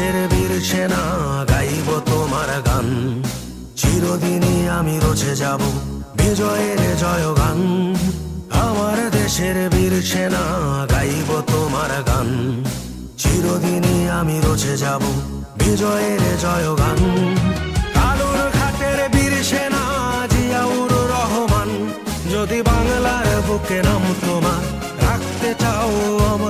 দেশের বীর সেনা গাইব তোমার গান। চিরদিনই আমি রচে যাব বিজয়ের জয়গান। আমার দেশের বীর সেনা গাইব তোমার গান। চিরদিনই আমি রচে যাব বিজয়ের জয়গান। কালুর ঘাটের বীর সেনা জিয়াউর রহমান, যদি বাংলার বুকে নাম তোমার, রাখতে চাও অমলান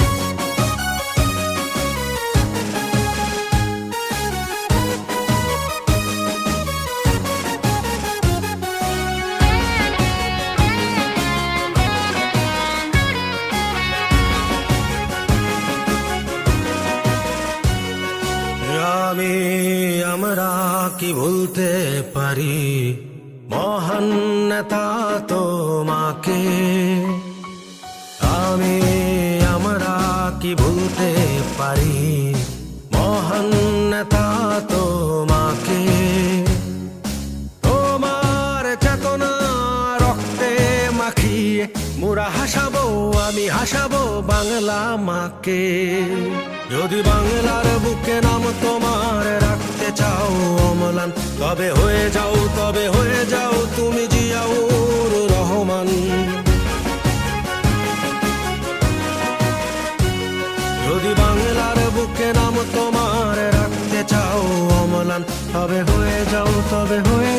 আমি আমরা কি ভুলতে পারি? মহান নেতা তোমাকে। আমি আমরা কি ভুলতে পারি? মহান নেতা তোমাকে। মাখিয়ে মোরা হাসাবো, আমি হাসাবো বাংলা মাকে। যদি বাংলার বুকে নাম তোমার রাখতে চাও অমলান, তবে হয়ে যাও, তবে হয়ে যাও তুমি জিয়াউর রহমান। যদি বাংলার বুকে নাম তোমার রাখতে চাও অমলান, তবে হয়ে যাও, তবে হয়ে